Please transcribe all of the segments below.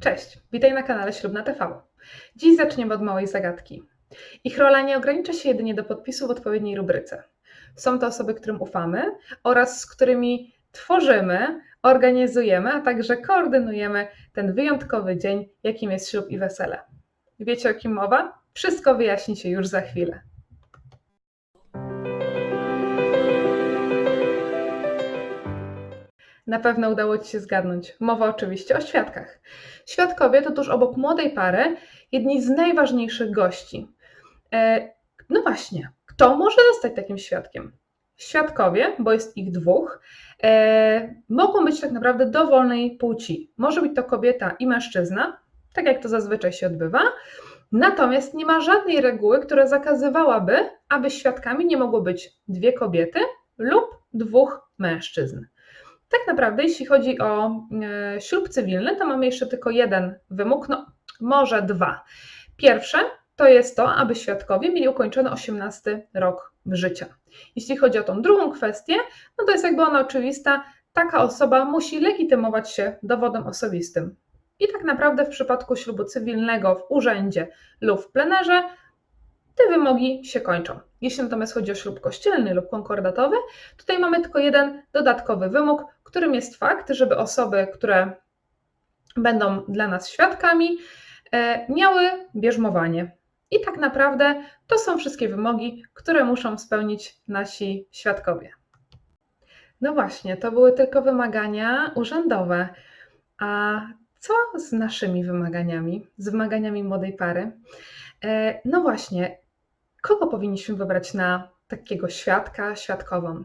Cześć, witaj na kanale Ślubna TV. Dziś zaczniemy od małej zagadki. Ich rola nie ogranicza się jedynie do podpisu w odpowiedniej rubryce. Są to osoby, którym ufamy oraz z którymi tworzymy, organizujemy, a także koordynujemy ten wyjątkowy dzień, jakim jest ślub i wesele. Wiecie o kim mowa? Wszystko wyjaśni się już za chwilę. Na pewno udało Ci się zgadnąć. Mowa oczywiście o świadkach. Świadkowie to tuż obok młodej pary jedni z najważniejszych gości. E, no właśnie, kto może zostać takim świadkiem? Świadkowie, bo jest ich dwóch, e, mogą być tak naprawdę dowolnej płci. Może być to kobieta i mężczyzna, tak jak to zazwyczaj się odbywa. Natomiast nie ma żadnej reguły, która zakazywałaby, aby świadkami nie mogło być dwie kobiety lub dwóch mężczyzn. Tak naprawdę, jeśli chodzi o e, ślub cywilny, to mamy jeszcze tylko jeden wymóg, no może dwa. Pierwsze to jest to, aby świadkowie mieli ukończony 18 rok życia. Jeśli chodzi o tą drugą kwestię, no to jest jakby ona oczywista, taka osoba musi legitymować się dowodem osobistym. I tak naprawdę w przypadku ślubu cywilnego w urzędzie lub w plenerze te wymogi się kończą. Jeśli natomiast chodzi o ślub kościelny lub konkordatowy, tutaj mamy tylko jeden dodatkowy wymóg, którym jest fakt, żeby osoby, które będą dla nas świadkami, e, miały bierzmowanie. I tak naprawdę to są wszystkie wymogi, które muszą spełnić nasi świadkowie. No właśnie, to były tylko wymagania urzędowe. A co z naszymi wymaganiami, z wymaganiami młodej pary? E, no właśnie, kogo powinniśmy wybrać na takiego świadka, świadkową?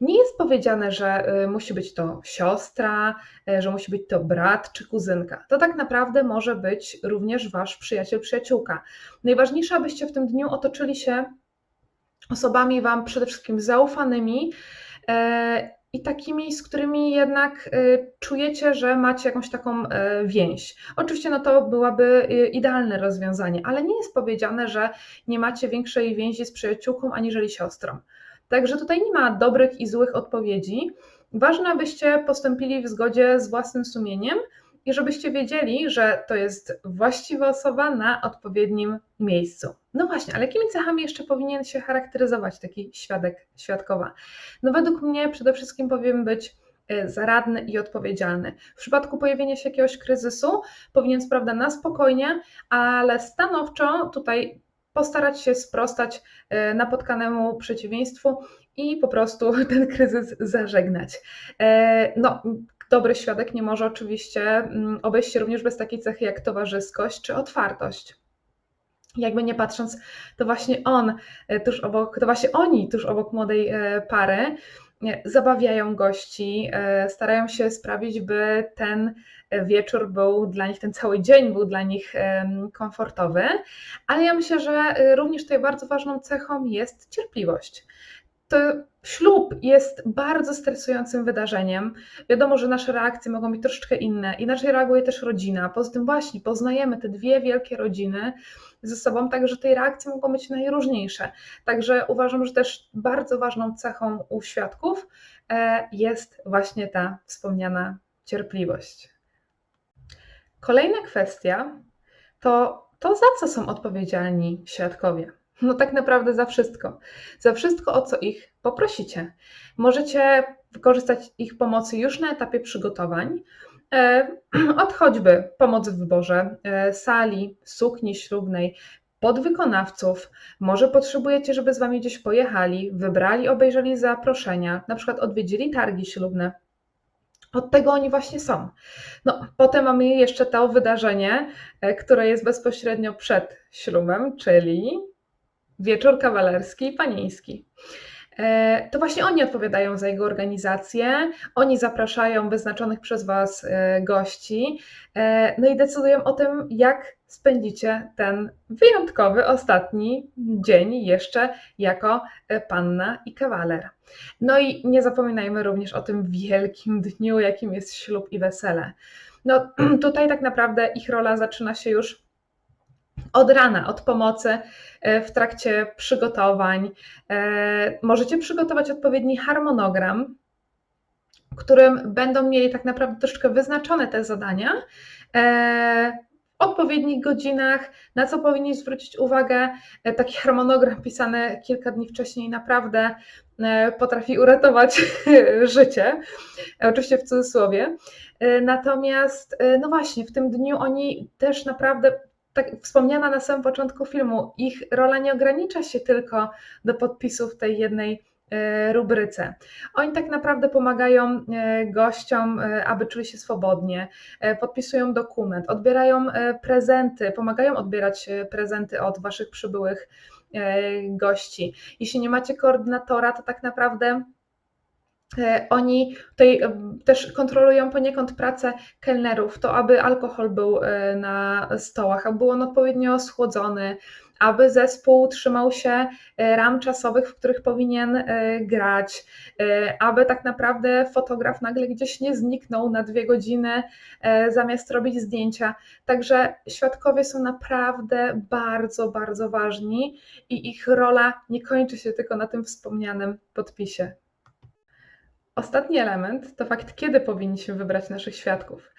Nie jest powiedziane, że y, musi być to siostra, y, że musi być to brat czy kuzynka. To tak naprawdę może być również wasz przyjaciel, przyjaciółka. Najważniejsze, abyście w tym dniu otoczyli się osobami wam przede wszystkim zaufanymi e, i takimi, z którymi jednak y, czujecie, że macie jakąś taką e, więź. Oczywiście no to byłaby idealne rozwiązanie, ale nie jest powiedziane, że nie macie większej więzi z przyjaciółką aniżeli siostrą. Także tutaj nie ma dobrych i złych odpowiedzi. Ważne, abyście postąpili w zgodzie z własnym sumieniem i żebyście wiedzieli, że to jest właściwa osoba na odpowiednim miejscu. No właśnie, ale jakimi cechami jeszcze powinien się charakteryzować taki świadek, świadkowa? No według mnie przede wszystkim powinien być e, zaradny i odpowiedzialny. W przypadku pojawienia się jakiegoś kryzysu powinien sprawdzać na spokojnie, ale stanowczo tutaj postarać się sprostać e, napotkanemu przeciwieństwu i po prostu ten kryzys zażegnać. E, no, dobry świadek nie może oczywiście mm, obejść się również bez takiej cechy jak towarzyskość czy otwartość. Jakby nie patrząc, to właśnie on e, tuż obok, to właśnie oni tuż obok młodej pary zabawiają gości, e, starają się sprawić, by ten wieczór był dla nich, ten cały dzień był dla nich komfortowy, ale ja myślę, że e, również tutaj bardzo ważną cechą jest cierpliwość ślub jest bardzo stresującym wydarzeniem. Wiadomo, że nasze reakcje mogą być troszeczkę inne. Inaczej reaguje też rodzina. Poza tym właśnie poznajemy te dwie wielkie rodziny ze sobą, także te reakcje mogą być najróżniejsze. Także uważam, że też bardzo ważną cechą u świadków e, jest właśnie ta wspomniana cierpliwość. Kolejna kwestia to to, za co są odpowiedzialni świadkowie. No tak naprawdę za wszystko. Za wszystko, o co ich poprosicie. Możecie wykorzystać ich pomocy już na etapie przygotowań, e, od choćby pomoc w wyborze e, sali, sukni ślubnej, podwykonawców. Może potrzebujecie, żeby z Wami gdzieś pojechali, wybrali, obejrzeli zaproszenia, na przykład odwiedzili targi ślubne. Od tego oni właśnie są. No, potem mamy jeszcze to wydarzenie, e, które jest bezpośrednio przed ślubem, czyli wieczór kawalerski i panieński. E, to właśnie oni odpowiadają za jego organizację, oni zapraszają wyznaczonych przez Was e, gości, e, no i decydują o tym, jak spędzicie ten wyjątkowy ostatni dzień jeszcze jako panna i kawaler. No i nie zapominajmy również o tym wielkim dniu, jakim jest ślub i wesele. No tutaj tak naprawdę ich rola zaczyna się już od rana, od pomocy e, w trakcie przygotowań. E, możecie przygotować odpowiedni harmonogram, którym będą mieli tak naprawdę troszeczkę wyznaczone te zadania, e, w odpowiednich godzinach, na co powinni zwrócić uwagę. Taki harmonogram pisany kilka dni wcześniej naprawdę potrafi uratować życie, oczywiście w cudzysłowie. Natomiast, no właśnie, w tym dniu oni też naprawdę, tak wspomniana na samym początku filmu, ich rola nie ogranicza się tylko do podpisów tej jednej e, rubryce. Oni tak naprawdę pomagają e, gościom, e, aby czuli się swobodnie, podpisują dokument, odbierają prezenty, pomagają odbierać prezenty od Waszych przybyłych gości. Jeśli nie macie koordynatora, to tak naprawdę Oni tutaj em, też kontrolują poniekąd pracę kelnerów, to aby alkohol był e, na stołach, aby był on odpowiednio schłodzony, aby zespół trzymał się e, ram czasowych, w których powinien e, grać, e, aby tak naprawdę fotograf nagle gdzieś nie zniknął na dwie godziny e, zamiast robić zdjęcia. Także świadkowie są naprawdę bardzo, bardzo ważni i ich rola nie kończy się tylko na tym wspomnianym podpisie. Ostatni element to fakt, kiedy powinniśmy wybrać naszych świadków.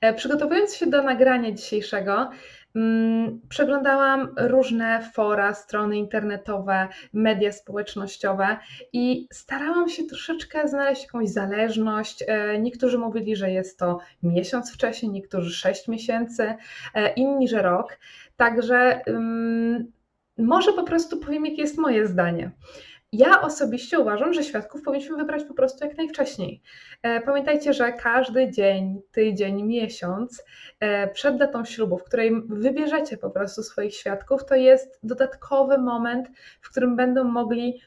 E, Przygotowując się do nagrania dzisiejszego, mm, przeglądałam różne fora, strony internetowe, media społecznościowe i starałam się troszeczkę znaleźć jakąś zależność. E, Niektórzy mówili, że jest to miesiąc wcześniej, niektórzy sześć miesięcy, e, inni, że rok. Także mm, może po prostu powiem, jakie jest moje zdanie. Ja osobiście uważam, że świadków powinniśmy wybrać po prostu jak najwcześniej. E, Pamiętajcie, że każdy dzień, tydzień, miesiąc e, przed datą ślubu, w której wybierzecie po prostu swoich świadków, to jest dodatkowy moment, w którym będą mogli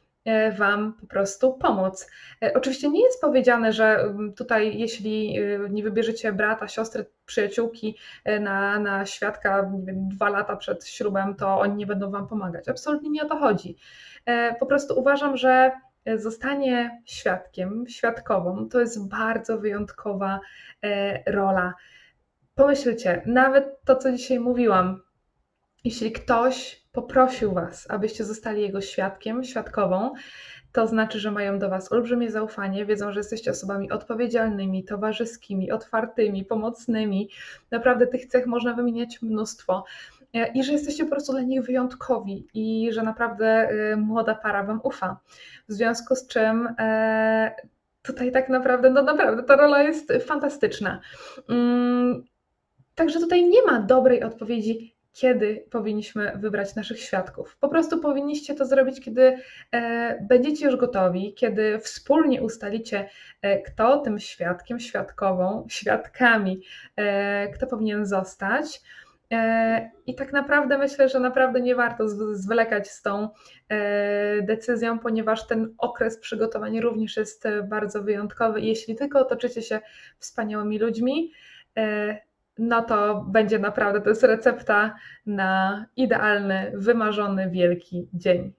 Wam po prostu pomóc. E, Oczywiście nie jest powiedziane, że mm, tutaj, jeśli e, nie wybierzecie brata, siostry, przyjaciółki e, na, na świadka nie wiem, dwa lata przed ślubem, to oni nie będą Wam pomagać. Absolutnie nie o to chodzi. E, Po prostu uważam, że e, zostanie świadkiem, świadkową to jest bardzo wyjątkowa e, rola. Pomyślcie, nawet to, co dzisiaj mówiłam, jeśli ktoś poprosił Was, abyście zostali jego świadkiem, świadkową, to znaczy, że mają do Was olbrzymie zaufanie, wiedzą, że jesteście osobami odpowiedzialnymi, towarzyskimi, otwartymi, pomocnymi. Naprawdę tych cech można wymieniać mnóstwo. E, I że jesteście po prostu dla nich wyjątkowi i że naprawdę e, młoda para Wam ufa. W związku z czym e, tutaj tak naprawdę, no naprawdę ta rola jest fantastyczna. Mm, Także tutaj nie ma dobrej odpowiedzi, kiedy powinniśmy wybrać naszych świadków. Po prostu powinniście to zrobić, kiedy e, będziecie już gotowi, kiedy wspólnie ustalicie, e, kto tym świadkiem, świadkową, świadkami, e, kto powinien zostać. I tak naprawdę myślę, że naprawdę nie warto zwlekać z tą decyzją, ponieważ ten okres przygotowań również jest bardzo wyjątkowy. Jeśli tylko otoczycie się wspaniałymi ludźmi, no to będzie naprawdę, to jest recepta na idealny, wymarzony, wielki dzień.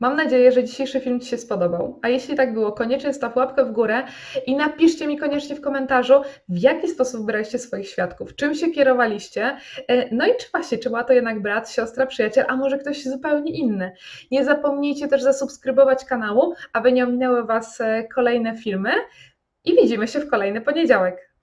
Mam nadzieję, że dzisiejszy film Ci się spodobał. A jeśli tak było, koniecznie staw łapkę w górę i napiszcie mi koniecznie w komentarzu, w jaki sposób wybraliście swoich świadków, czym się kierowaliście. E, No i czy właśnie, czy była to jednak brat, siostra, przyjaciel, a może ktoś zupełnie inny. Nie zapomnijcie też zasubskrybować kanału, aby nie ominęły Was e, kolejne filmy i widzimy się w kolejny poniedziałek.